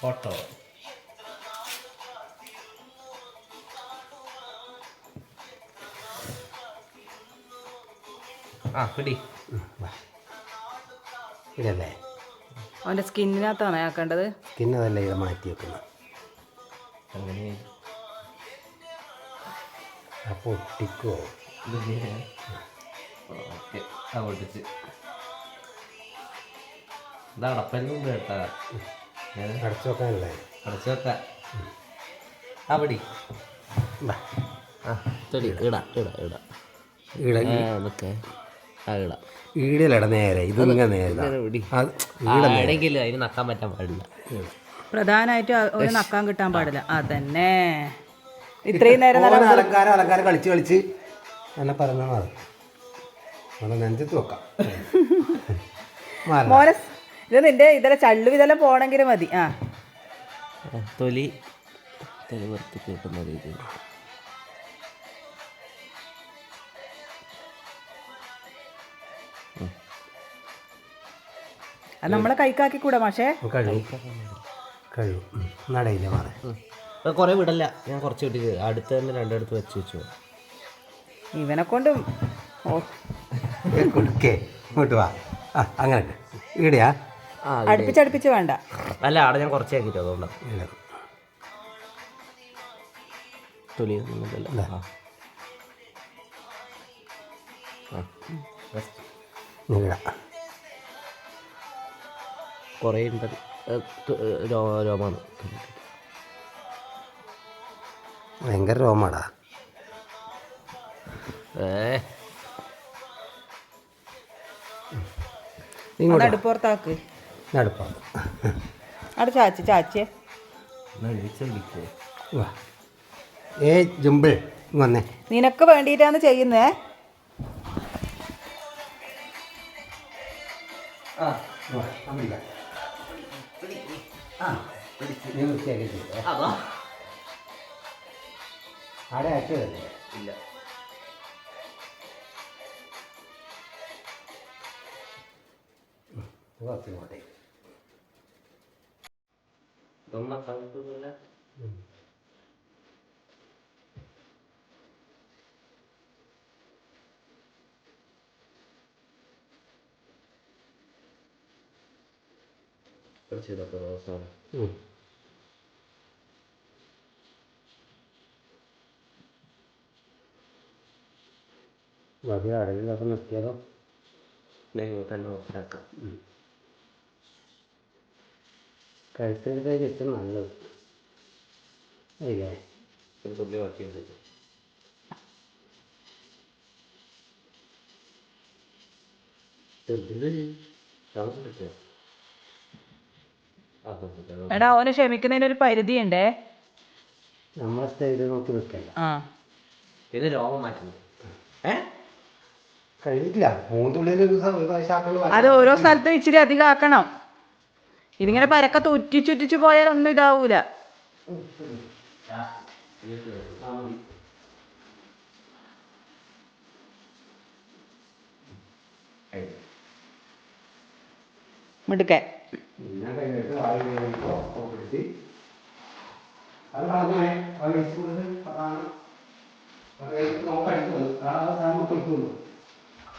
Photo. ആ പിടി ഇതല്ലേ? അവന്റെ സ്കിന്നിനകത്താണ് ആക്കേണ്ടത് സ്കിന്നതല്ലേ ഇത് മാറ്റി വെക്കുന്നത് അങ്ങനെ. അപ്പോൾ ഒട്ടിക്കോ? പൊട്ടിച്ച് ഇതാ അടപ്പല്ലും കേട്ടാ. അടച്ചു വെക്കാനല്ലേ അടച്ചു വെക്കാം ആ പിടി ആ ചെടി ഇടാ ഇടാ ഇടാ ഈട അതൊക്കെ ആ ഇടാ നേരെ ഇത് ഇങ്ങനെ നേരെ അതിന് നക്കാൻ പറ്റാൻ പാടില്ല പ്രധാനമായിട്ടും ഒരു നക്കാൻ കിട്ടാൻ പാടില്ല അതന്നെ ഇത്രയും നേരം അലങ്കാരം അലങ്കാരം കളിച്ച് കളിച്ച് എന്നെ പറഞ്ഞാൽ മതി നെഞ്ചത്ത് വെക്കാം മോനെ ഇത് നിന്റെ ഇതല ചള്ളു ഇതെല്ലാം പോണെങ്കിൽ മതി. ആ. തൊലി. തൊലി വറുത്ത് കിട്ടുന്ന രീതിയിൽ. അത് നമ്മളെ കൈക്കാക്കി കൂടെ മാഷേ. കഴിയും. നടയില്ല മാറേ. കുറേ വിടല്ല. ഞാൻ കുറച്ച് വിട്ട് അടുത്ത് തന്നെ രണ്ടിടത്ത് വെച്ച് വെച്ചു ഇവനെ കൊണ്ടും കൊടുക്കേ. ഇങ്ങോട്ട് വാ. ആ അങ്ങനെ ആ അടുപ്പിച്ചടുപ്പിച്ച് വേണ്ട. അല്ല അവിടെ ഞാൻ കുറച്ച് ആക്കിട്ടോ അതുകൊണ്ടാണ്. തൊലി. കുറേ ഉണ്ട് രോമാണ് ഭയങ്കര രോമാടാ ഏ. അടുപ്പുറത്താക്ക്. നടപ്പാ അവിടെ ചാച്ചി ചാച്ചിയെ. വാ. ഏ ജുമ്പിൾ വന്നേ. നിനക്ക് വേണ്ടിയിട്ടാണ് ചെയ്യുന്നേ. ആ വാ, അമില്ല. ആ, നീ വൃത്തിയാക്കി ചെയ്തോ. ആടെ ആക്കിയതല്ലേ ഇല്ല കുറച്ച് ഇങ്ങോട്ടേ ഇതൊന്നും കണ്ടിട്ടില്ല കുറച്ച് ഇതൊക്കെ ദിവസമാണ് ഉം. മതി അടവിലൊക്കെ നിർത്തിയാലോ നിങ്ങൾ തന്നെ നോക്കാം ചുറ്റും നല്ലത്. ഇല്ലേ ഒരു തുള്ളി ബാക്കിയുണ്ട് എടാ അവനെ ക്ഷമിക്കുന്നതിന് ഒരു പരിധി ഉണ്ടേ നമ്മളെ സ്റ്റൈൽ നോക്കി നിൽക്കല്ല ആ. ഇത് രോഗം മാറ്റുന്നത് ഏ? കഴിഞ്ഞിട്ടില്ല. മൂന്നുള്ളിൽ ഒരു അത് ഓരോ സ്ഥലത്തും ഇച്ചിരി അധികം ആക്കണം. ഇതിങ്ങനെ പരക്കെ ഉറ്റിച്ചുറ്റിച്ച് പോയാൽ ഒന്നും ഇതാവൂല. മിടുക്കേ അത് നമുക്ക് അടിച്ചു